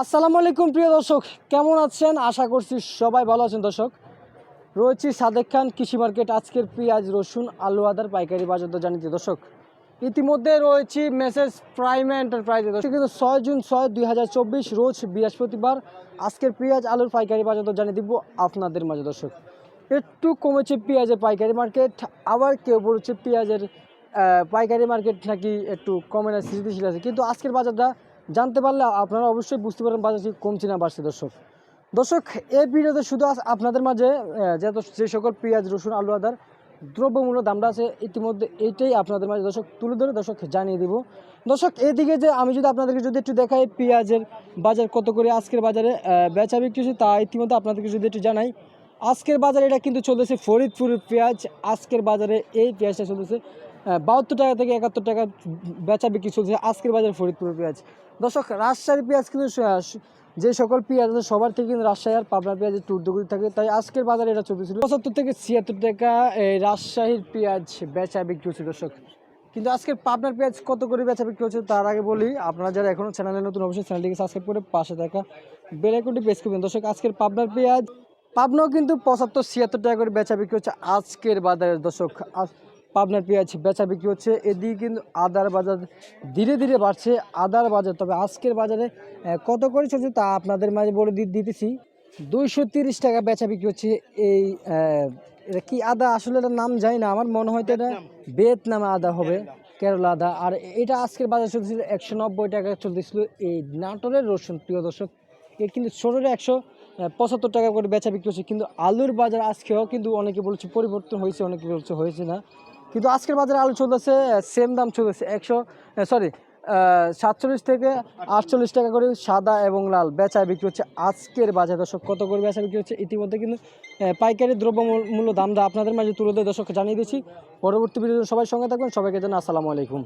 আসসালামু আলাইকুম, প্রিয় দর্শক। কেমন আছেন? আশা করছি সবাই ভালো আছেন, দর্শক। রয়েছি সাদেক খান কৃষি মার্কেট আজকের পেঁয়াজ, রসুন, আলু, আদার পাইকারি বাজার জানিয়ে দিই দর্শক। ইতিমধ্যে রয়েছি মেসেজ প্রাইম এন্টারপ্রাইজে, দর্শক। কিন্তু ছয় জুন ছয় দুই হাজার চব্বিশ রোজ বৃহস্পতিবার আজকের পেঁয়াজ, আলুর পাইকারি বাজার দর জানিয়ে দিব আপনাদের মাঝে, দর্শক। একটু কমেছে পেঁয়াজের পাইকারি মার্কেট, আবার কেউ বলছে পেঁয়াজের পাইকারি মার্কেট নাকি একটু কমে না, স্থিতিশীল আছে। কিন্তু আজকের বাজারটা জানতে পারলে আপনারা অবশ্যই বুঝতে পারেন বাজার কমছে না বাড়ছে দর্শক। দর্শক, এই ভিডিওতে শুধু আপনাদের মাঝে যেহেতু যে সকল পেঁয়াজ, রসুন, আলু, আদার দ্রব্যমূল্য দামটা আছে, ইতিমধ্যে এইটাই আপনাদের মাঝে দর্শক তুলে ধরে দর্শক জানিয়ে দিব। দর্শক, এদিকে যে আমি যদি আপনাদেরকে যদি একটু দেখাই পেঁয়াজের বাজার কত করে আজকের বাজারে বেচা বিক্রি হচ্ছে, তা ইতিমধ্যে আপনাদেরকে যদি একটু জানাই। আজকের বাজারে এটা কিন্তু চলতেছে ফরিদপুরের পেঁয়াজ, আজকের বাজারে এই পেঁয়াজটা চলতেছে বাহাত্তর টাকা থেকে একাত্তর টাকা বেচা বিক্রি চলছে আজকের বাজারে ফরিদপুরের পেঁয়াজ। দর্শক, রাজশাহীর পেঁয়াজ কিন্তু যে সকল পেঁয়াজ আছে, সবার থেকে কিন্তু রাজশাহী আর পাবনার পেঁয়াজ একটু ঊর্ধ্বগতি থাকে, তাই আজকের বাজারে এটা চলতেছিল। পঁচাত্তর থেকে ছিয়াত্তর টাকা এই রাজশাহীর পেঁয়াজ বেচা বিক্রি হচ্ছে, দর্শক। কিন্তু আজকের পাবনার পেঁয়াজ কত করে বেচা বিক্রি হচ্ছে, তার আগে বলি, আপনারা যারা এখনও চ্যানেলে নতুন, অবশ্যই চ্যানেলটিকে সাবস্ক্রাইব করে পাশে থাকা বেলাইকনটি প্রেস করবেন। দর্শক, আজকের পাবনার পেঁয়াজ, পাবনাও কিন্তু পঁচাত্তর, ছিয়াত্তর টাকা করে বেচা বিক্রি হচ্ছে আজকের বাজারের দর্শক। পাবনার পেঁয়াজ বেচা বিক্রি হচ্ছে। এদিকে কিন্তু আদার বাজার ধীরে ধীরে বাড়ছে। আদার বাজার তবে আজকের বাজারে কত করে চলছে তা আপনাদের মাঝে বলে দিতেছি। দুইশো তিরিশ টাকা বেচা বিক্রি হচ্ছে এই এটা কি আদা? আসলে এটা নাম জানি না। আমার মনে হয় তো এটা ভিয়েতনামে আদা হবে। কেরলা আদা। আর এটা আজকের বাজার চলতেছিল একশো নব্বই টাকা চলতেছিল। এই নাটোরের রসুন প্রিয় দর্শক এ কিন্তু ছোটোরে একশো পঁচাত্তর টাকা করে বেচা বিক্রি হচ্ছে। কিন্তু আলুর বাজার আজকেও কিন্তু অনেকে বলছে পরিবর্তন হয়েছে অনেকে বলছে হয়েছে না। কিন্তু আজকের বাজারে আলু চলতেছে সেম দাম চলতেছে একশো সরি সাতচল্লিশ থেকে আটচল্লিশ টাকা করে সাদা এবং লাল বেচা বিক্রি হচ্ছে আজকের বাজার। দর্শক, কত করে বেচা বিক্রি হচ্ছে ইতিমধ্যে কিন্তু পাইকারি দ্রব্য মূল- মূল্য দামটা আপনাদের মাঝে তুলে দিয়ে দর্শককে জানিয়ে দিচ্ছি। পরবর্তী ভিডিও সবাই সঙ্গে থাকবেন। সবাইকে জানা আসসালামু আলাইকুম।